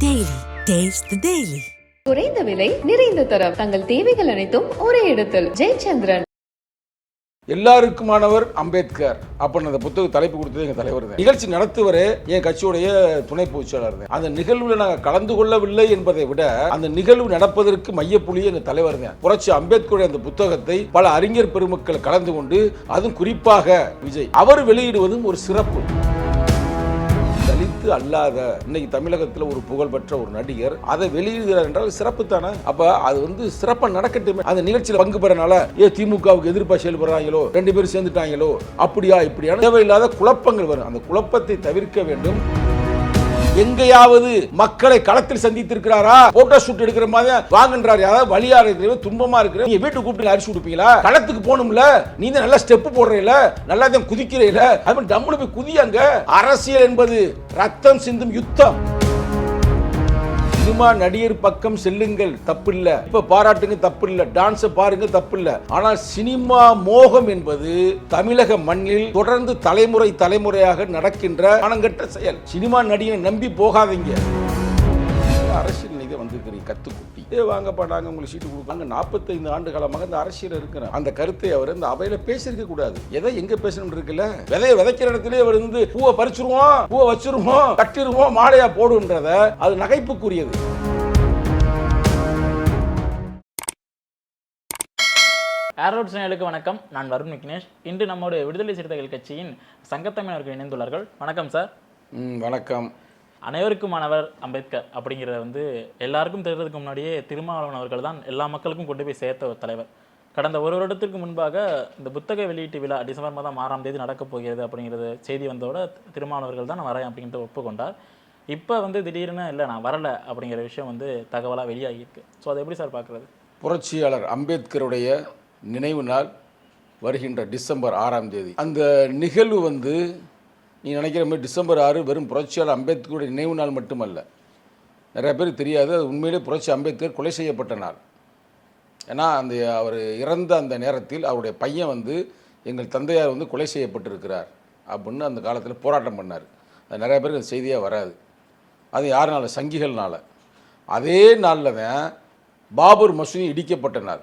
Taste the Daily. குறைந்த விலை நிறைந்த தரம். தங்கள் தேவைகள் அனைத்தும் ஒரே இடத்தில். ஜெயச்சந்திரன். எல்லாருக்குமானவர் அம்பேத்கர் அப்படின்னு அந்த புத்தக தலைப்பு கொடுத்தது எங்க தலைவர் தான். நிகழ்ச்சி நடத்துவரே என் கட்சியுடைய துணை பொதுச்செயலாளர் தான். அந்த நிகழ்வுல நாங்கள் கலந்து கொள்ளவில்லை என்பதை விட அந்த நிகழ்வு நடப்பதற்கு மையப்புள்ளி எங்க தலைவர் தான். புரட்சி அம்பேத்கருடைய அந்த புத்தகத்தை பல அறிஞர் பெருமக்கள் கலந்து கொண்டு அதுவும் குறிப்பாக விஜய். அவர் வெளியிடுவதும் ஒரு சிறப்பு. தலித்து அல்லாத. இன்னைக்கு தமிழகத்தில் ஒரு புகழ்பெற்ற ஒரு நடிகர். அதை வெளியிடுகிறார் என்றால் சிறப்பு தானே அப்ப அது வந்து சிறப்பாக நடக்கட்டுமே. அந்த நிகழ்ச்சியில் பங்கு பெறனால ஏ திமுகவுக்கு எதிர்ப்பா செயல்படுறாங்களோ? ரெண்டு பேரும் சேர்ந்துட்டாங்களோ? அப்படியா இப்படியான தேவையில்லாத குழப்பங்கள் வரும். அந்த குழப்பத்தை தவிர்க்க வேண்டும். எங்கேயாவது மக்களை களத்தில் சந்தித்திருக்கிறாரா? போட்டோ ஷூட் எடுக்கிற மாதிரி வாங்குன்றார். யாராவது வழியா இருக்கிறவங்க துன்பமா இருக்கிற நீங்க வீட்டுக்கு கூப்பிட்டு அரிசி கொடுப்பீங்களா? களத்துக்கு போகணும்ல. நீ தான் நல்லா ஸ்டெப் போடுறீல. நல்லா தான் குதிக்கிறீல. அது மாதிரி டம்முல போய் குதியாங்க. அரசியல் என்பது ரத்தம் சிந்தும் யுத்தம். சினிமா நடிகர் பக்கம் செல்லுங்கள். தப்பில்ல. இப்ப பாராட்டுங்க தப்பில்ல. டான்ஸ் பாருங்க தப்பில்ல. ஆனால் சினிமா மோகம் என்பது தமிழக மண்ணில் தொடர்ந்து தலைமுறை தலைமுறையாக நடக்கின்ற பணங்கட்ட செயல். சினிமா நடிகரை நம்பி போகாதீங்க. அரசியல் நீங்க வந்திருக்கிறீங்க கத்துக்கும் ஏ வாங்கப்பா உங்களுக்கு சீட்டு கொடுப்பாங்க. நாற்பத்தைந்து ஆண்டு காலமாக இந்த அரசியல் இருக்கிறேன் அந்த கருத்தை அவர் இந்த அவையில பேசியிருக்க கூடாது. எதை எங்க பேசணும் இருக்குல்ல? விதைய விதைக்கிற இடத்துல அவர் வந்து பூவை பறிச்சிருவோம் பூவை வச்சிருவோம் கட்டிருவோம் மாலையா போடுன்றத அது நகைப்புக்குரியது. ஏரோட் சேனலுக்கு வணக்கம். நான் வருண் விக்னேஷ். இன்று நம்முடைய விடுதலை சிறுத்தைகள் கட்சியின் சங்கத்தமிழர்கள் இணைந்துள்ளார்கள். வணக்கம் சார். வணக்கம். அனைவருக்குமானவர் அம்பேத்கர் அப்படிங்கிறத வந்து எல்லாருக்கும் தெரிகிறதுக்கு முன்னாடியே திருமாவளவன் அவர்கள் தான் எல்லா மக்களுக்கும் கொண்டு போய் சேர்த்த ஒரு தலைவர். கடந்த ஒரு வருடத்திற்கு முன்பாக இந்த புத்தக வெளியீட்டு விழா டிசம்பர் மாதம் ஆறாம் தேதி நடக்கப் போகிறது அப்படிங்கிறது செய்தி வந்தோட திருமாவளவர்கள் தான் நான் வரேன் அப்படின்ட்டு ஒப்புக்கொண்டார். இப்போ வந்து திடீர்னு இல்லை நான் வரலை அப்படிங்கிற விஷயம் வந்து தகவலாக வெளியாகியிருக்கு ஸோ அதை எப்படி சார் பார்க்குறது? புரட்சியாளர் அம்பேத்கருடைய நினைவு நாள் வருகின்ற டிசம்பர் ஆறாம் தேதி. அந்த நிகழ்வு வந்து நீ நினைக்கிற மாதிரி டிசம்பர் ஆறு வெறும் புரட்சியாளர் அம்பேத்கருடைய நினைவு நாள் மட்டுமல்ல. நிறைய பேருக்கு தெரியாது அது உண்மையிலே புரட்சி அம்பேத்கர் கொலை செய்யப்பட்ட நாள். ஏன்னா அந்த அவர் இறந்த அந்த நேரத்தில் அவருடைய பையன் வந்து எங்கள் தந்தையார் வந்து கொலை செய்யப்பட்டிருக்கிறார் அப்படின்னு அந்த காலத்தில் போராட்டம் பண்ணார். அது நிறைய பேருக்கு அந்த செய்தியாக வராது. அது யாருனால? சங்கிகள்னால. அதே நாளில் தான் பாபர் மசூதி இடிக்கப்பட்ட நாள்.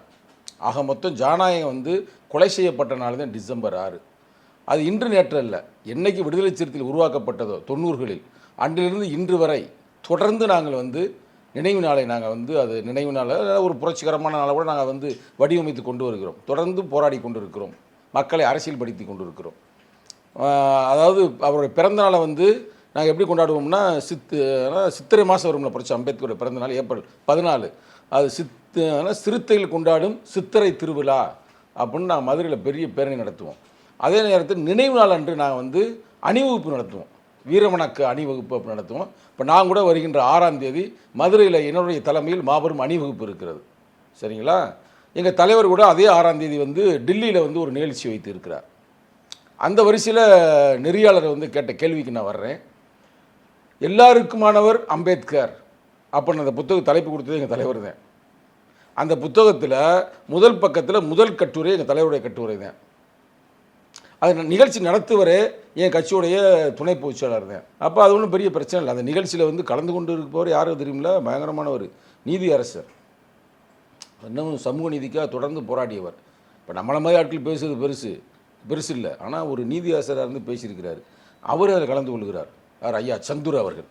ஆக மொத்தம் ஜனநாயகம் வந்து கொலை செய்யப்பட்ட நாள் தான் டிசம்பர் ஆறு. அது இன்று நேற்று அல்ல என்னைக்கு விடுதலை சிறுத்தைகள் உருவாக்கப்பட்டதோ தொண்ணூறுகளில் அன்றிலிருந்து இன்று வரை தொடர்ந்து நாங்கள் வந்து நினைவு நாளை நாங்கள் வந்து அது நினைவு நாளை ஒரு புரட்சிகரமான நாளை கூட நாங்கள் வந்து வடிவமைத்து கொண்டு வருகிறோம். தொடர்ந்து போராடி கொண்டு இருக்கிறோம் மக்களை அரசியல்படுத்தி கொண்டு இருக்கிறோம் அதாவது அவருடைய பிறந்த நாளை வந்து நாங்கள் எப்படி கொண்டாடுவோம்னா சித்து சித்திரை மாதம் வரும்ல புரட்சி அம்பேத்கரோட பிறந்த நாள் ஏப்ரல் பதினாலு. அது சித்து சிறுத்தைகள் சிறுத்தையில் கொண்டாடும் சித்திரை திருவிழா அப்படின்னு நாங்கள் மதுரையில் பெரிய பேரணி நடத்துவோம். அதே நேரத்தில் நினைவு நாள் அன்று நாங்கள் வந்து அணிவகுப்பு நடத்துவோம். வீரவணக்க அணிவகுப்பு அப்படி நடத்துவோம். இப்போ நான் கூட வருகின்ற ஆறாம் தேதி மதுரையில் என்னுடைய தலைமையில் மாபெரும் அணிவகுப்பு இருக்கிறது. சரிங்களா? எங்கள் தலைவர் கூட அதே ஆறாம் தேதி வந்து டெல்லியில் வந்து ஒரு நிகழ்ச்சி வைத்து இருக்கிறார். அந்த வரிசையில் நெறியாளர் வந்து கேட்ட கேள்விக்கு நான் வர்றேன். எல்லாருக்குமானவர் அம்பேத்கர் அப்படின்னு அந்த புத்தக தலைப்பு கொடுத்தது எங்கள் தலைவர் தான். அந்த புத்தகத்தில் முதல் பக்கத்தில் முதல் கட்டுரை எங்கள் தலைவருடைய கட்டுரை தான். அது நிகழ்ச்சி நடத்துவரே என் கட்சியுடைய துணை பொதுச்செயலாளர் தான். அப்போ அது ஒன்றும் பெரிய பிரச்சனை இல்லை. அந்த நிகழ்ச்சியில் வந்து கலந்து கொண்டு இருப்பவர் யாரும் தெரியுமில்ல? பயங்கரமான ஒரு நீதி அரசர். இன்னும் சமூக நீதிக்காக தொடர்ந்து போராடியவர். இப்போ நம்மள மாதிரி ஆட்கள் பேசுறது பெருசு. பெருசு இல்லை. ஆனால் ஒரு நீதி அரசராக இருந்து பேசியிருக்கிறார். அவர் அதில் கலந்து கொள்கிறார். யார் ஐயா சந்துரு அவர்கள்.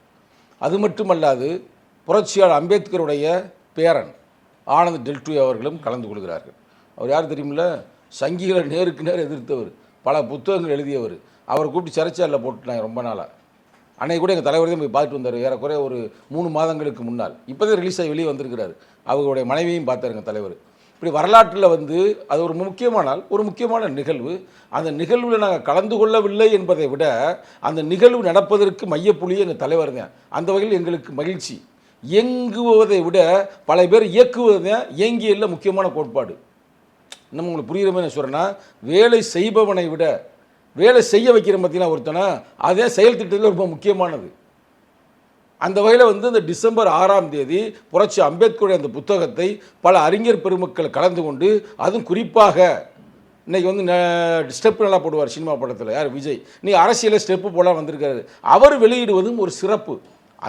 அது மட்டுமல்லாது புரட்சியாளர் அம்பேத்கருடைய பேரன் ஆனந்த் டெல்டு அவர்களும் கலந்து கொள்கிறார்கள். அவர் யார் தெரியுமில்ல? சங்கிகளை நேருக்கு நேர் எதிர்த்தவர். பல புத்தகங்கள் எழுதியவர். அவரை கூப்பிட்டு சிறைச்சாலில் போட்டுட்டாங்க ரொம்ப நாளாக அன்னைக்கு கூட எங்கள் தலைவர் தான் போய் பார்த்துட்டு வந்தார். ஏறக்குறைய ஒரு மூணு மாதங்களுக்கு முன்னால். இப்போ தான் ரிலீஸ் ஆகி வெளியே வந்திருக்கிறார். அவருடைய மனைவியும் பார்த்தாரு எங்கள் தலைவர். இப்படி வரலாற்றில் வந்து அது ஒரு முக்கியமானால் ஒரு முக்கியமான நிகழ்வு. அந்த நிகழ்வில் நாங்கள் கலந்து கொள்ளவில்லை என்பதை விட அந்த நிகழ்வு நடப்பதற்கு மையப்புள்ளி எங்கள் தலைவர் தான். அந்த வகையில் எங்களுக்கு மகிழ்ச்சி. இயங்குவதை விட பல பேர் இயக்குவது தான் இயங்கியல்ல முக்கியமான கோட்பாடு. நம்ம உங்களுக்கு புரிகிற மாதிரி சொல்கிறேன்னா வேலை செய்பவனை விட வேலை செய்ய வைக்கிற பார்த்தீங்கன்னா ஒருத்தனை அதே செயல் திட்டத்தில் ரொம்ப முக்கியமானது. அந்த வகையில் வந்து இந்த டிசம்பர் ஆறாம் தேதி புரட்சி அம்பேத்கருடைய அந்த புத்தகத்தை பல அறிஞர் பெருமக்கள் கலந்து கொண்டு அதுவும் குறிப்பாக இன்றைக்கி வந்து ஸ்டெப் நல்லா போடுவார் சினிமா படத்தில் யார்? விஜய். நீ அரசியலில் ஸ்டெப்பு போல வந்திருக்காரு. அவர் வெளியிடுவதும் ஒரு சிறப்பு.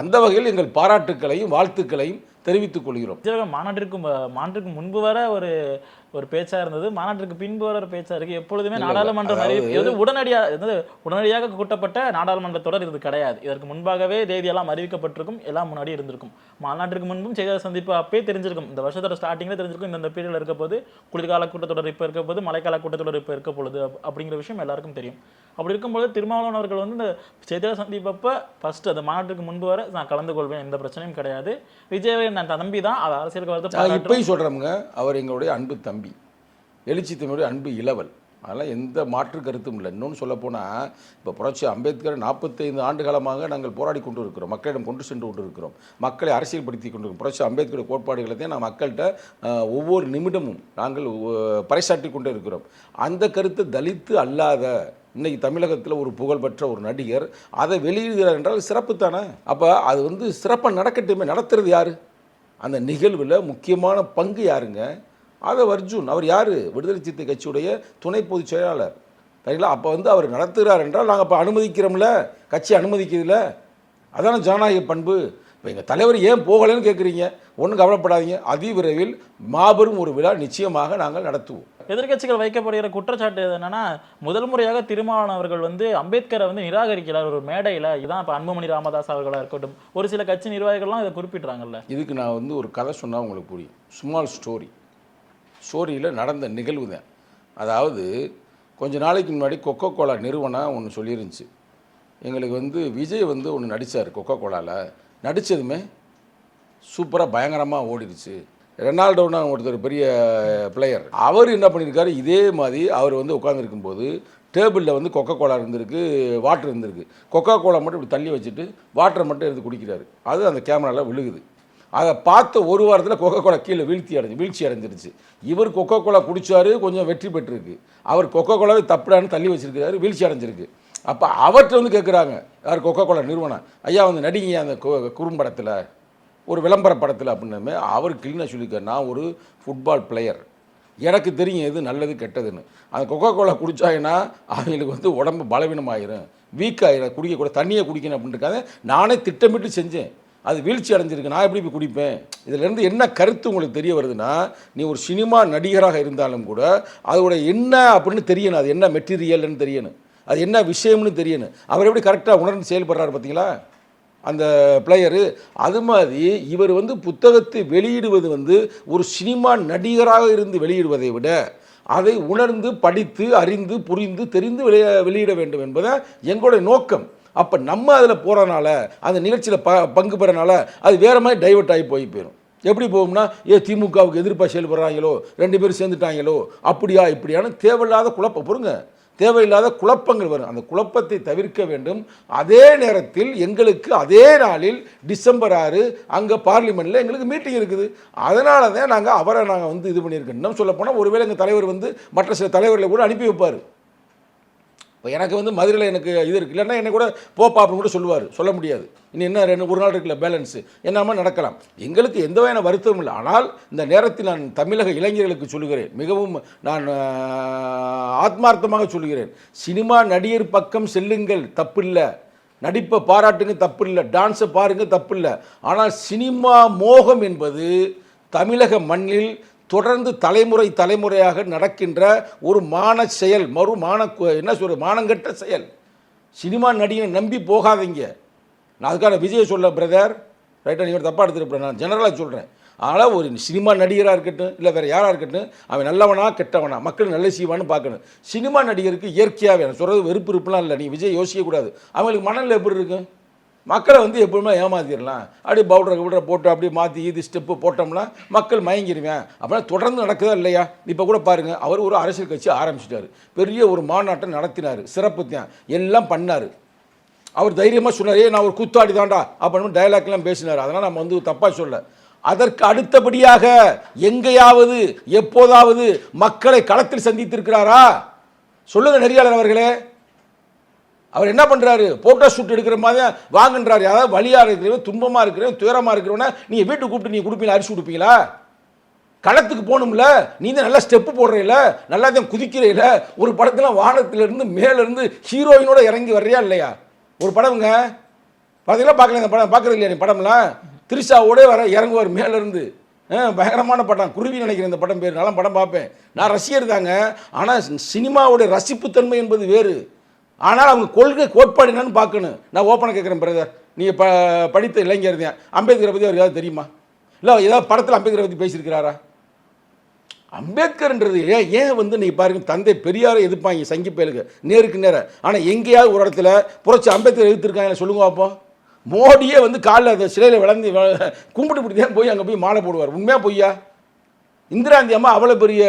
அந்த வகையில் எங்கள் பாராட்டுக்களையும் வாழ்த்துக்களையும் தெரிவித்துக் கொள்கிறோம். மாநாட்டிற்கு மாநாட்டிற்கு முன்பு வர ஒரு ஒரு பேச்சா இருந்தது. மாநாட்டிற்கு பின்பு வர ஒரு பேச்சா இருக்கு. எப்பொழுதுமே நாடாளுமன்றம் அதாவது- அறிவிப்பு இது உடனடியாக உடனடியாக கூட்டப்பட்ட நாடாளுமன்ற தொடர் இது கிடையாது. இதற்கு முன்பாகவே தேதியெல்லாம் அறிவிக்கப்பட்டிருக்கும். எல்லாம் முன்னாடி இருந்திருக்கும். மாநாட்டிற்கு முன்பும் செய்தியாளர் சந்திப்பு அப்பே தெரிஞ்சிருக்கும். இந்த வருஷத்தோட ஸ்டார்டிங்ல தெரிஞ்சிருக்கும். இந்த பீரியட்ல இருக்க போது குளிர்கால கூட்டத்தொடர் இப்போ இருக்க போது மழைக்கால கூட்டத்தொடர் இப்போ இருக்க பொழுது அப்- அப்படிங்கிற விஷயம் எல்லாருக்கும் தெரியும். அப்படி இருக்கும்போது திருமாவளவன் அவர்கள் வந்து இந்த செய்தியாளர் சந்திப்பப்ப ஃபர்ஸ்ட் அந்த மாநாட்டுக்கு முன்பு வர நான் கலந்து கொள்வேன். எந்த பிரச்சனையும் கிடையாது. விஜய் நான் தம்பி தான் அது அரசியலுக்கு வரது. இப்பயும் சொல்கிறோமுங்க அவர் எங்களுடைய அன்பு தம்பி எழுச்சி தம்பியுடைய அன்பு இளவல். அதெல்லாம் எந்த மாற்று கருத்தும் இல்லை. இன்னொன்று சொல்லப்போனால் இப்போ புரட்சி அம்பேத்கர் நாற்பத்தைந்து ஆண்டு காலமாக நாங்கள் போராடி கொண்டு இருக்கிறோம். மக்களிடம் கொண்டு சென்று கொண்டு இருக்கிறோம். மக்களை அரசியல்படுத்தி கொண்டு புரட்சி அம்பேத்கர் கோட்பாடுகளை தான் நான் மக்கள்கிட்ட ஒவ்வொரு நிமிடமும் நாங்கள் பறைசாற்றி கொண்டு இருக்கிறோம். அந்த கருத்து தலித்து அல்லாத இன்னைக்கு தமிழகத்தில் ஒரு புகழ்பெற்ற ஒரு நடிகர் அதை வெளியிடுகிறார் என்றால் சிறப்பு தானே அப்போ அது வந்து சிறப்பாக நடக்கட்டுமே நடத்துறது யாரு? அந்த நிகழ்வில் முக்கியமான பங்கு யாருங்க? ஆதவ் அர்ஜுன். அவர் யார்? விடுதலை சிறுத்தை கட்சியுடைய துணை பொதுச் செயலாளர். சரிங்களா? அப்போ வந்து அவர் நடத்துகிறார் என்றால் நாங்கள் அப்போ அனுமதிக்கிறோம்ல? கட்சி அனுமதிக்கிறதுல அதான ஜனநாயக பண்பு? இப்போ எங்கள் தலைவர் ஏன் போகலைன்னு கேட்குறீங்க ஒன்றும் கவலைப்படாதீங்க. அதிவிரைவில் மாபெரும் ஒரு விழா நிச்சயமாக நாங்கள் நடத்துவோம். எதிர்க்கட்சிகள் வைக்கப்படுகிற குற்றச்சாட்டு என்னன்னா முதல் முறையாக திருமாவளவன் அவர்கள் வந்து அம்பேத்கரை வந்து நிராகரிக்கிறார் ஒரு மேடையில. இதான் இப்போ அன்புமணி ராமதாஸ் அவர்களா இருக்கட்டும். ஒரு சில கட்சி நிர்வாகிகள்லாம் இதை குறிப்பிட்றாங்கல்ல. இதுக்கு நான் வந்து ஒரு கதை சொன்னால் உங்களுக்கு புரியும். ஸ்மால் ஸ்டோரி ஸ்டோரியில் நடந்த நிகழ்வு தான். அதாவது கொஞ்ச நாளைக்கு முன்னாடி கொக்கோ கோலா நிறுவனம் ஒன்று சொல்லியிருந்துச்சு எங்களுக்கு வந்து விஜய் வந்து ஒன்று நடித்தார் கொக்கோ கோலாவில் நடித்ததுமே சூப்பராக பயங்கரமாக ஓடிடுச்சு. ரெனால்டோன்னு ஒருத்தர் பெரிய பிளேயர் அவர் என்ன பண்ணியிருக்காரு இதே மாதிரி அவர் வந்து உட்காந்துருக்கும்போது டேபிளில் வந்து கொக்கோ கோலா இருந்திருக்கு வாட்டர் இருந்திருக்கு. கொக்கோ கோலா மட்டும் இப்படி தள்ளி வச்சுட்டு வாட்டரை மட்டும் எடுத்து குடிக்கிறாரு. அது அந்த கேமராவில் விழுகுது. அதை பார்த்த ஒரு வாரத்தில் கொக்கோ கோலா கீழே வீழ்த்தி அடைஞ்சு வீழ்ச்சி அடைஞ்சிருச்சு. இவர் கொக்கோ கோலா குடித்தார் கொஞ்சம் வெற்றி பெற்றிருக்கு. அவர் கொக்கோ கோலாவே தப்புடான்னு தள்ளி வச்சுருக்காரு வீழ்ச்சி அடைஞ்சிருக்கு. அப்போ அவர்கிட்ட வந்து கேட்குறாங்க யார் கொக்கோ கோலா நிறுவனம்? ஐயா வந்து நடிங்க அந்த கு- குறும்படத்தில் ஒரு விளம்பர படத்தில் அப்படின்னமே அவர் கிளீனாக சொல்லியிருக்கார். நான் ஒரு ஃபுட்பால் பிளேயர் எனக்கு தெரியும் எது நல்லது கெட்டதுன்னு. அந்த கொக்கோ கோலா குடித்தாங்கன்னா அவங்களுக்கு வந்து உடம்பு பலவீனமாயிரும். வீக் ஆயிரும். குடிக்கக்கூட தண்ணியை குடிக்கணும் அப்படின்றக்காக நானே திட்டமிட்டு செஞ்சேன். அது வீழ்ச்சி அடைஞ்சிருக்கு. நான் எப்படி போய் குடிப்பேன்? இதிலேருந்து என்ன கருத்து உங்களுக்கு தெரிய வருதுன்னா நீ ஒரு சினிமா நடிகராக இருந்தாலும் கூட அதோட என்ன அப்படின்னு தெரியணும். அது என்ன மெட்டீரியல்னு தெரியணும். அது என்ன விஷயம்னு தெரியணும். அவர் எப்படி கரெக்டாக உணர்ந்து செயல்படுறாரு பார்த்தீங்களா? அந்த பிளேயரு அது மாதிரி இவர் வந்து புத்தகத்தை வெளியிடுவது வந்து ஒரு சினிமா நடிகராக இருந்து வெளியிடுவதை விட அதை உணர்ந்து படித்து அறிந்து புரிந்து தெரிந்து வெளிய வெளியிட வேண்டும் என்பதை எங்களுடைய நோக்கம். அப்போ நம்ம அதில் போகிறனால அந்த நிகழ்ச்சியில் ப பங்கு பெறனால அது வேறு மாதிரி டைவர்ட் ஆகி போய் போயிடும் எப்படி போகும்னா ஏ திமுகவுக்கு எதிர்ப்பாக செயல்படுறாங்களோ ரெண்டு பேரும் சேர்ந்துட்டாங்களோ அப்படியா இப்படியான தேவையில்லாத குழப்பம். பொறுங்க தேவையில்லாத குழப்பங்கள் வரும். அந்த குழப்பத்தை தவிர்க்க வேண்டும். அதே நேரத்தில் எங்களுக்கு அதே நாளில் டிசம்பர் ஆறு அங்கே பார்லிமெண்ட்டில் எங்களுக்கு மீட்டிங் இருக்குது. அதனால தான் நாங்கள் அவரை நாங்கள் வந்து இது பண்ணியிருக்கோம். இன்னும் சொல்லப்போனால் ஒருவேளை எங்கள் தலைவர் வந்து மற்ற சில தலைவர்களை கூட அனுப்பி வைப்பார். இப்போ எனக்கு வந்து மதுரையில் எனக்கு இது இருக்குது இல்லைன்னா என்னை கூட போப்பா அப்படின்னு கூட சொல்லுவார். சொல்ல முடியாது. இன்னும் என்ன ரெண்டு ஒரு நாள் இருக்குல்ல பேலன்ஸு என்னாமல் நடக்கலாம்? எங்களுக்கு எந்த வகையான வருத்தமும் இல்லை. ஆனால் இந்த நேரத்தில் நான் தமிழக இளைஞர்களுக்கு சொல்லுகிறேன். மிகவும் நான் ஆத்மார்த்தமாக சொல்லுகிறேன். சினிமா நடிகர் பக்கம் செல்லுங்கள். தப்பில்லை. நடிப்பை பாராட்டுங்க தப்பு இல்லை டான்ஸை பாருங்க தப்பு இல்லை ஆனால் சினிமா மோகம் என்பது தமிழக மண்ணில் தொடர்ந்து தலைமுறை தலைமுறையாக நடக்கின்ற ஒரு மான செயல் மறு மான என்ன சொல்ற மானங்கெட்ட செயல். சினிமா நடிகனை நம்பி போகாதீங்க. நான் அதுக்கான விஜய் சொல்ல பிரதர் ரைட்டா நீங்கள் தப்பாக எடுத்துருப்பேன் நான் ஜெனரலாக சொல்கிறேன் ஆனால் ஒரு சினிமா நடிகராக இருக்கட்டும் இல்லை வேறு யாராக இருக்கட்டும் அவன் நல்லவனா கெட்டவனா மக்கள் நல்ல செய்வான்னு பார்க்கணும். சினிமா நடிகருக்கு இயற்கையாகவே நான் சொல்கிறது வெறுப்பு இருப்புலாம் இல்லை நீ விஜய் யோசிக்கக்கூடாது அவங்களுக்கு மனநிலை எப்படி இருக்கும்? மக்களை வந்து எப்பவுமே ஏமாத்திடலாம் அப்படியே பவுடரை கவுடரை போட்டு அப்படியே மாற்றி இது ஸ்டெப்பு போட்டோம்னா மக்கள் மயங்கிடுவேன் அப்படின்னா தொடர்ந்து நடக்குதா இல்லையா? இப்போ கூட பாருங்கள் அவர் ஒரு அரசியல் கட்சி ஆரம்பிச்சிட்டார். பெரிய ஒரு மாநாட்டை நடத்தினார். சிறப்பு தான். எல்லாம் பண்ணார். அவர் தைரியமாக சொன்னார் ஏ நான் ஒரு கூத்தாடி தாண்டா அப்படின்னு டயலாக்லாம் பேசினார். அதனால் நம்ம வந்து தப்பாக சொல்ல அதற்கு அடுத்தபடியாக எங்கேயாவது எப்போதாவது மக்களை களத்தில் சந்தித்திருக்கிறாரா? சொல்லுங்கள் நெறியாளர் அவர்களே. அவர் என்ன பண்ணுறாரு போட்டோ ஷூட் எடுக்கிற மாதிரி தான் வாங்குன்றாரு. யாராவது வழியாக இருக்கிறவன் துன்பமாக இருக்கிறவன் துயரமாக இருக்கிறவனா நீங்கள் வீட்டுக்கு கூப்பிட்டு நீங்கள் கொடுப்பீங்களா? அரிசி கொடுப்பீங்களா களத்துக்கு போகணும்ல. நீ தான் நல்லா ஸ்டெப்பு போடுறீல நல்லா தான் குதிக்கிறீல ஒரு படத்தில் வானத்திலிருந்து மேலேருந்து ஹீரோயினோட இறங்கி வர்றியா இல்லையா? ஒரு படம்ங்க பார்த்தீங்களா பார்க்கல இந்த படம். பார்க்குறது இல்லையா நீ படம்லாம்? திரிஷாவோடே வர இறங்குவார் மேலேருந்து. பயங்கரமான படம். குருவி நினைக்கிறேன் இந்த படம் பேர். நல்லா படம் பார்ப்பேன். நான் ரசிகர் தாங்க. ஆனால் சினிமாவுடைய ரசிப்புத்தன்மை என்பது வேறு. ஆனால் அவங்க கொள்கை கோட்பாடு என்னன்னு பார்க்கணும். நான் ஓப்பனாக கேட்குறேன் பிரதர் நீங்கள் ப படித்த இளைஞர் தான் அம்பேத்கரை பற்றி அவர் ஏதாவது தெரியுமா? இல்லை ஏதாவது படத்தில் அம்பேத்கரை பற்றி பேசியிருக்கிறாரா? அம்பேத்கர்ன்றது ஏன் ஏன் வந்து நீ பாருங்க தந்தை பெரியாரை எதிர்ப்பாங்க சங்கி பயலுக்கு நேருக்கு நேரம் ஆனால் எங்கேயாவது ஒரு இடத்துல புரட்சி அம்பேத்கர் எதிர்த்திருக்காங்க சொல்லுங்க அப்போ மோடியே வந்து காலில் அந்த சிலையில் விளந்து கும்பிட்டு பிடித்தான் போய் அங்கே போய் மாலை போடுவார். உண்மையாக பொய்யா? இந்திராந்தி அம்மா அவ்வளோ பெரிய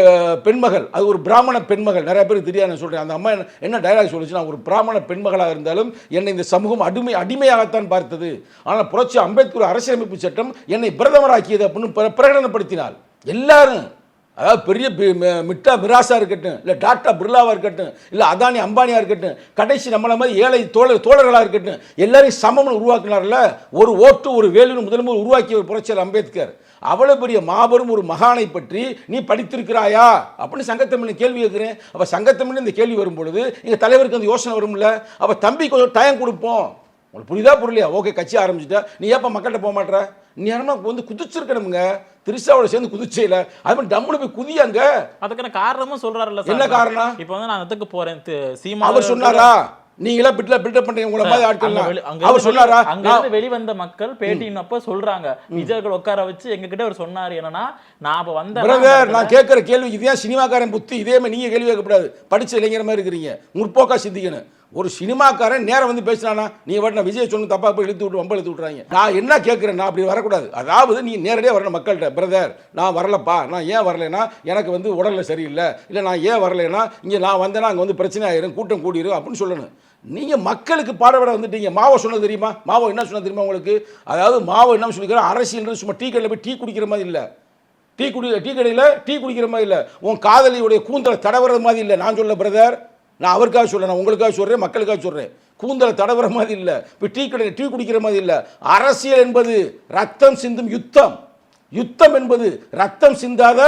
பெண்மகள். அது ஒரு பிராமண பெண்மகள். நிறைய பேருக்கு தெரியாது நான் சொல்கிறேன் அந்த அம்மா என்ன என்ன டயலாக் சொல்லுச்சு நான் ஒரு பிராமண பெண்மகளாக இருந்தாலும் என்னை இந்த சமூகம் அடிமை அடிமையாகத்தான் பார்த்தது. ஆனால் புரட்சி அம்பேத்கர் அரசியலமைப்பு சட்டம் என்னை பிரதமராக்கியது அப்படின்னு பிர- பிரகடனப்படுத்தினாள். எல்லாரும் அதாவது பெரிய மிட்டா மிராசா இருக்கட்டும் இல்லை டாக்டா பிர்லாவாக இருக்கட்டும் இல்லை அதானி அம்பானியாக இருக்கட்டும் கடைசி நம்மள மாதிரி ஏழை தோழர் தோழர்களாக இருக்கட்டும் எல்லாரையும் சமம்னு உருவாக்கினார்ல ஒரு ஓட்டு ஒரு வேலுன்னு முதல்வர் உருவாக்கிய ஒரு புரட்சியாளர் அம்பேத்கர். அவ்வளோ பெரிய மாபெரும் ஒரு மகானை பற்றி நீ படித்திருக்கிறாயா? அப்படின்னு சங்கத்தமிழ் கேள்வி கேட்குறேன். அப்போ சங்கத்தமிழ் இந்த கேள்வி வரும் பொழுது எங்கள் தலைவருக்கு அந்த யோசனை வரும்ல? அப்போ தம்பி கொஞ்சம் டைம் கொடுப்போம். உங்களுக்கு புரியுதா புரியலையா? ஓகே கட்சி ஆரம்பிச்சிட்டா. நீ ஏப்பா மக்கள்கிட்ட போக மாட்ற? நீ என்னமா வந்து குதிச்சிருக்கணுங்க திருச்சாவோட சேர்ந்து குதிச்சையில் அது மாதிரி டம்முனு போய் குதியாங்க அதுக்கான காரணமும் சொல்றாருல்ல என்ன காரணம்? இப்போ வந்து நான் அதுக்கு போறேன். சீமான் அவர் சொன்னாரா? நீங்களா பிட்ல பில்டப் பண்றீங்க உங்களை மாதிரி ஆட்கள் அங்க அவர் இருந்து சொன்னாரா? வெளி- அங்க இருந்து வெளிவந்த மக்கள் பேட்டியின் அப்ப சொல்றாங்க. விஜயர்கள் உட்கார வச்சு எங்க கிட்ட அவர் சொன்னாரு. என்னன்னா நான் அப்ப வந்த பிரதர் நான் கேட்குற கேள்வி இதே சினிமாக்காரன் புத்தி? இதே மாதிரி நீங்கள் கேள்வி கேட்கக்கூடாது. படிச்ச இளைஞர் மாதிரி இருக்கிறீங்க. முற்போக்கா சிந்திக்கணும். ஒரு சினிமாக்காரன் நேரம் வந்து பேசினானா நீ வாட்டி நான் விஜய் சொன்ன தப்பா போய் இழுத்து விட்டு வம்ப இழுத்து விட்றாங்க நான் என்ன கேட்குறேன்? நான் அப்படி வரக்கூடாது. அதாவது நீ நேரடியாக வரணும் மக்கள்கிட்ட. பிரதர் நான் வரலப்பா. நான் ஏன் வரலைன்னா எனக்கு வந்து உடல்ல சரியில்லை. இல்லை நான் ஏன் வரலைன்னா இங்கே நான் வந்தேன்னா அங்கே வந்து பிரச்சனை ஆயிரும் கூட்டம் கூடிரும் அப்படின்னு சொல்லணும். நீங்கள் மக்களுக்கு பாடவிட வந்துட்டீங்க. மாவோ சொன்னது தெரியுமா? மாவோ என்ன சொன்னது தெரியுமா உங்களுக்கு? அதாவது மாவோ என்ன சொல்லிக்கிறோம் அரசியல் சும்மா டீ கடையில் போய் டீ குடிக்கிற மாதிரி இல்லை. டீ குடி டீ கடையில் டீ குடிக்கிற மாதிரி இல்லை. உன் காதலியுடைய கூந்தலை தடவுறது மாதிரி இல்லை. நான் சொல்ல பிரதர் நான் அவருக்காக சொல்கிறேன் நான் உங்களுக்காக சொல்கிறேன் மக்களுக்காக சொல்கிறேன் கூந்தலை தடவுற மாதிரி இல்லை. இப்போ டீ கடையில் டீ குடிக்கிற மாதிரி இல்லை. அரசியல் என்பது ரத்தம் சிந்தும் யுத்தம். யுத்தம் என்பது ரத்தம் சிந்தாத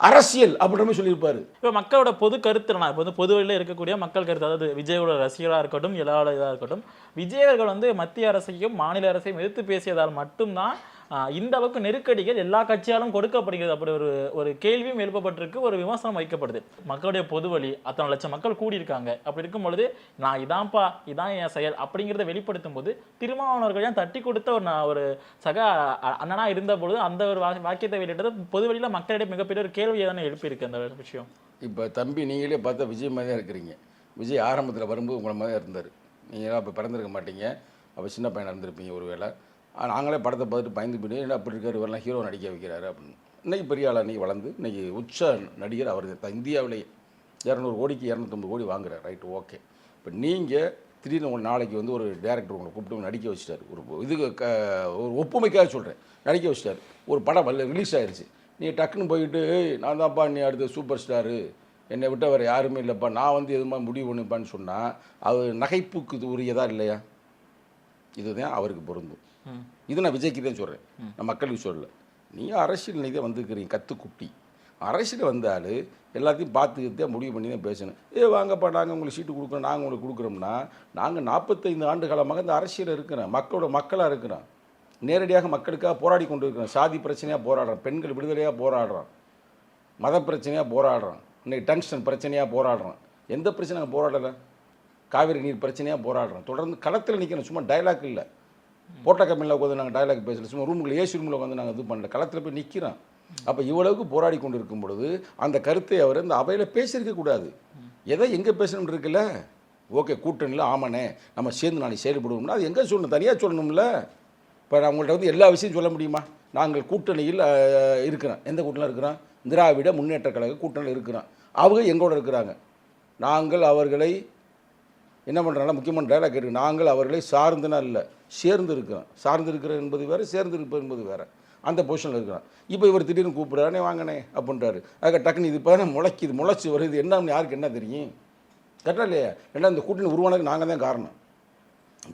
அரசியல் அப்படின்னு சொல்லியிருப்பாரு. இப்போ மக்களோட பொது கருத்து நான் இப்போ வந்து பொது வழியில் இருக்கக்கூடிய மக்கள் கருத்து அதாவது விஜயோட ரசிகராக இருக்கட்டும் எல்லாரோட இதாக இருக்கட்டும் விஜயர்கள் வந்து மத்திய அரசையும் மாநில அரசையும் எதிர்த்து பேசியதால் மட்டும்தான் இந்த அளவுக்கு நெருக்கடிகள் எல்லா கட்சியாலும் கொடுக்கப்படுகிறது. அப்படி ஒரு ஒரு கேள்வியும் எழுப்பப்பட்டிருக்கு ஒரு விமர்சனம் வைக்கப்படுது. மக்களுடைய பொது வழி அத்தனை லட்சம் மக்கள் கூடியிருக்காங்க. அப்படி இருக்கும் பொழுது நான் இதான்ப்பா இதான் என் செயல் அப்படிங்கிறத வெளிப்படுத்தும் போது திருமாவளவர்கள் ஏன் தட்டி கொடுத்த ஒரு நான் ஒரு சக அண்ணனா இருந்த பொழுது அந்த ஒரு வாக்கியத்தை வெளியிட்டது பொது வழியில் மக்களிடையே மிகப்பெரிய ஒரு கேள்வியை தானே எழுப்பியிருக்கு அந்த விஷயம். இப்போ தம்பி நீங்களே பார்த்தா விஜய் மாதிரி தான் இருக்கிறீங்க. விஜய் ஆரம்பத்தில் வரும்போது உங்களை மாதிரி தான் இருந்தார். நீங்களாம் இப்போ பிறந்திருக்க மாட்டீங்க. அப்போ சின்ன பையனாக இருந்திருப்பீங்க ஒரு வேளை நாங்களே படத்தை பார்த்துட்டு பயந்து போயிட்டு என்ன அப்படி இருக்கார்? இவரெல்லாம் ஹீரோ நடிக்க வைக்கிறாரு அப்படின்னு. இன்னைக்கு பெரிய ஆளாக இன்றைக்கி வளர்ந்து இன்றைக்கி உச்ச நடிகர் அவர் இந்தியாவிலேயே இரநூறு கோடிக்கு இரநூத்தம்பது கோடி வாங்குறார். Right okay. இப்போ நீங்கள் திடீர்னு உங்களை நாளைக்கு வந்து ஒரு டேரக்டர் உங்களை கூப்பிட்டு நடிக்க வச்சுட்டார். ஒரு இதுக்கு க ஒரு ஒப்புமைக்காக சொல்கிறேன் நடிக்க வச்சுட்டார். ஒரு படம் வரல ரிலீஸ் ஆயிருச்சு. நீ டக்குன்னு போயிட்டு நான் தான்ப்பா நீ அடுத்த சூப்பர் ஸ்டாரு என்னை விட்டு வேறு யாருமே இல்லைப்பா. நான் வந்து எதுமா முடிவு பண்ணுப்பான்னு சொன்னால் அது நகைப்புக்கு உரியதாக உரியதா இல்லையா? இதுதான் அவருக்கு பொருந்தும். இது நான் விஜய்க்கு தான் சொல்கிறேன் நான் மக்களுக்கு சொல்லலை. நீ அரசியல் நீ வந்துருக்கிறீங்க வந்திருக்கிறீங்க கத்துக்குட்டி அரசியல் வந்தால் எல்லாத்தையும் பார்த்துக்கிட்டு தான் முடிவு பண்ணி தான் பேசணும். ஏ வாங்கப்பா நாங்கள் உங்களுக்கு சீட்டு கொடுக்குறோம் நாங்கள் உங்களுக்கு கொடுக்குறோம்னா நாங்கள் நாற்பத்தைந்து ஆண்டு காலமாக இந்த அரசியல் இருக்கிறோம். மக்களோட மக்களாக இருக்கிறோம். நேரடியாக மக்களுக்காக போராடி கொண்டு இருக்கிறோம் சாதி பிரச்சனையாக போராடுறோம். பெண்கள் விடுதலையாக போராடுறோம். மத பிரச்சனையாக போராடுறோம். இன்னைக்கு டென்ஷன் பிரச்சனையாக போராடுறோம். எந்த பிரச்சனை போராடலை. காவிரி நீர் பிரச்சனையாக போராடுறோம். தொடர்ந்து களத்தில் நிற்கணும் சும்மா டயலாக் இல்லை. போட்ட கம்பெனியில் உட்காந்து நாங்கள் டயலாக் பேசல. சும்மா ரூமுக்குள்ள ஏசி ரூமில் உட்காந்து நாங்கள் இது பண்ணல. களத்தில் போய் நிற்கிறோம் அப்போ இவ்வளவுக்கு போராடி கொண்டு இருக்கும் பொழுது அந்த கருத்தை அவர் இந்த அவையில் பேசியிருக்க கூடாது. எதை எங்கே பேசணும் இருக்குல்ல? ஓகே கூட்டணியில் ஆமாண்ணே நம்ம சேர்ந்து நாளைக்கு செயல்படுவோம்னா அது எங்கே சொல்லணும்? தனியாக சொல்லணும்ல. இப்போ அவங்கள்ட்ட வந்து எல்லா விஷயம் சொல்ல முடியுமா? நாங்கள் கூட்டணியில் இருக்கிறோம். எந்த கூட்டணியில் இருக்கிறோம்? திராவிட முன்னேற்ற கழக கூட்டணியில் இருக்கிறோம். அவங்க எங்களோட இருக்கிறாங்க? நாங்கள் அவர்களை என்ன பண்ணுறாங்கன்னா முக்கியமான டைலாக் இருக்கு. நாங்கள் அவர்களை சார்ந்துனா இல்லை. சேர்ந்து இருக்கிறோம் சார்ந்து இருக்கிற என்பது வேறு சேர்ந்து இருப்பது என்பது வேறு. அந்த பொசிஷனில் இருக்கிறோம் இப்போ இவர் திடீர்னு கூப்பிடுறானே வாங்கண்ணே அப்படின்றாரு. அதுக்கு டக்குன்னு இது இப்போ முளைக்குது முளைச்சி வருது. என்னன்னு யாருக்கு என்ன தெரியும்? கரெக்டாக இல்லையா? ஏன்னா இந்த கூட்டணி உருவானதுக்கு நாங்கள் தான் காரணம்.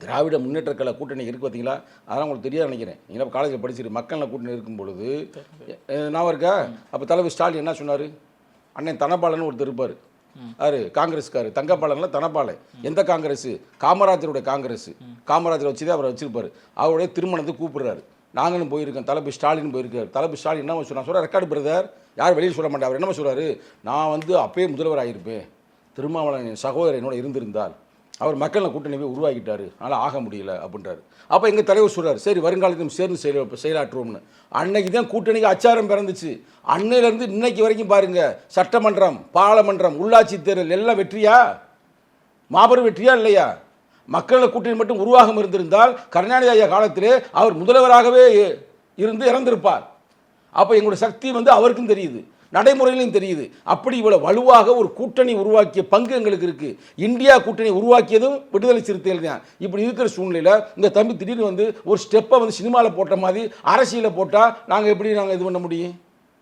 திராவிட முன்னேற்ற கழக கூட்டணி இருக்கு பார்த்தீங்களா அதெல்லாம் உங்களுக்கு தெரியாது நினைக்கிறேன். நீங்களா காலேஜில் படிச்சிரு மக்கள் கூட்டணி இருக்கும் பொழுது நான் இருக்கா? அப்போ தலைவர் ஸ்டாலின் என்ன சொன்னார்? அண்ணன் தனபாலன் ஒருத்தர் இருப்பார். யாரு? காங்கிரஸ்காரு. தங்கப்பாளையம்ல தனப்பாளை எந்த காங்கிரஸ்? காமராஜருடைய காங்கிரஸ். காமராஜர் வச்சு தான் அவரை வச்சிருப்பாரு. அவருடைய திருமணத்தை கூப்பிடுறாரு. நாங்களும் போயிருக்கோம். தளபதி ஸ்டாலின் போயிருக்காரு. தளபதி ஸ்டாலின் என்ன சொன்னா சொல்ற ரெக்கார்டு பிரதர் யார் வெளியில் சொல்ல மாட்டார்? அவர் என்ன சொல்கிறாரு நான் வந்து அப்பயே முதல்வர் ஆகியிருப்பேன் திருமாவளவன் என் என்னோட இருந்திருந்தால் அவர் மக்களை கூட்டணி போய் உருவாக்கிட்டார். அதனால் ஆக முடியல அப்படின்றாரு. அப்போ எங்கள் தலைவர் சொல்கிறார் சரி வருங்காலத்தையும் சேர்ந்து செயல செயலாற்றுவோம்னு. அன்னைக்கு தான் கூட்டணிக்கு அச்சாரம் பிறந்துச்சு. அன்னையிலேருந்து இன்னைக்கு வரைக்கும் பாருங்கள் சட்டமன்றம் பாராளுமன்றம் உள்ளாட்சி தேர்தல் எல்லாம் வெற்றியா? மாபெரும் வெற்றியா இல்லையா? மக்கள் கூட்டணி மட்டும் உருவாகம் இருந்திருந்தால் கருணாநிதி ஐயா காலத்திலே அவர் முதல்வராகவே இருந்து இறந்திருப்பார். அப்போ எங்களுடைய சக்தி வந்து அவருக்கும் தெரியுது. நடைமுறையிலும் தெரியுது. அப்படி இவ்வளோ வலுவாக ஒரு கூட்டணி உருவாக்கிய பங்கு எங்களுக்கு இருக்குது இந்தியா கூட்டணி உருவாக்கியதும் விடுதலை சிறுத்தைகள் தான். இப்படி இருக்கிற சூழ்நிலையில் இந்த தம்பி திடீர்னு வந்து ஒரு ஸ்டெப்பை வந்து சினிமாவில் போட்ட மாதிரி அரசியலில் போட்டால் நாங்கள் எப்படி நாங்கள் இது பண்ண முடியும்?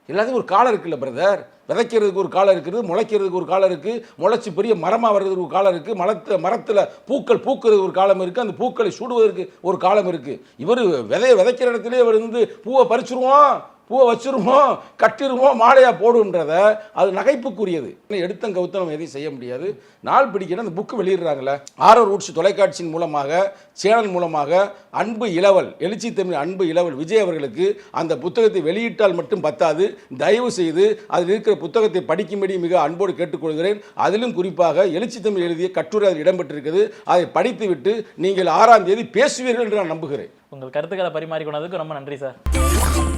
எல்லாத்துக்கும் ஒரு காலம் இருக்குல்ல பிரதர் விதைக்கிறதுக்கு ஒரு காலம் இருக்குது முளைக்கிறதுக்கு ஒரு காலம் இருக்குது முளைச்சி பெரிய மரமாக வர்றதுக்கு ஒரு காலம் இருக்குது மரத்தில் மரத்தில் பூக்கள் பூக்கிறதுக்கு ஒரு காலம் இருக்குது அந்த பூக்களை சூடுவதற்கு ஒரு காலம் இருக்குது இவர் விதைய விதைக்கிற இடத்துல இவர் வந்து பூவை பறிச்சிருவோம் பூவை வச்சிருவோம் கட்டிடுவோம் மாலையாக போடுன்றத அது நகைப்புக்குரியது. எடுத்தம் கவுத்தம் நம்ம எதையும் செய்ய முடியாது. நாள் பிடிக்கணும் அந்த புக்கு வெளியிடுறாங்களே ஆரோ ரூட்ஸ் தொலைக்காட்சியின் மூலமாக சேனல் மூலமாக அன்பு இளவல் எழுச்சி தமிழ் அன்பு இளவல் விஜய் அவர்களுக்கு அந்த புத்தகத்தை வெளியிட்டால் மட்டும் பத்தாது. தயவு செய்து அதில் இருக்கிற புத்தகத்தை படிக்கும்படி மிக அன்போடு கேட்டுக்கொள்கிறேன். அதிலும் குறிப்பாக எழுச்சி தமிழ் எழுதிய கட்டுரை அதில் இடம்பெற்றிருக்கிறது. அதை படித்துவிட்டு நீங்கள் ஆறாம் தேதி பேசுவீர்கள் என்று நான் நம்புகிறேன். உங்கள் கருத்துக்களை பரிமாறிக்கொண்டதுக்கு ரொம்ப நன்றி சார்.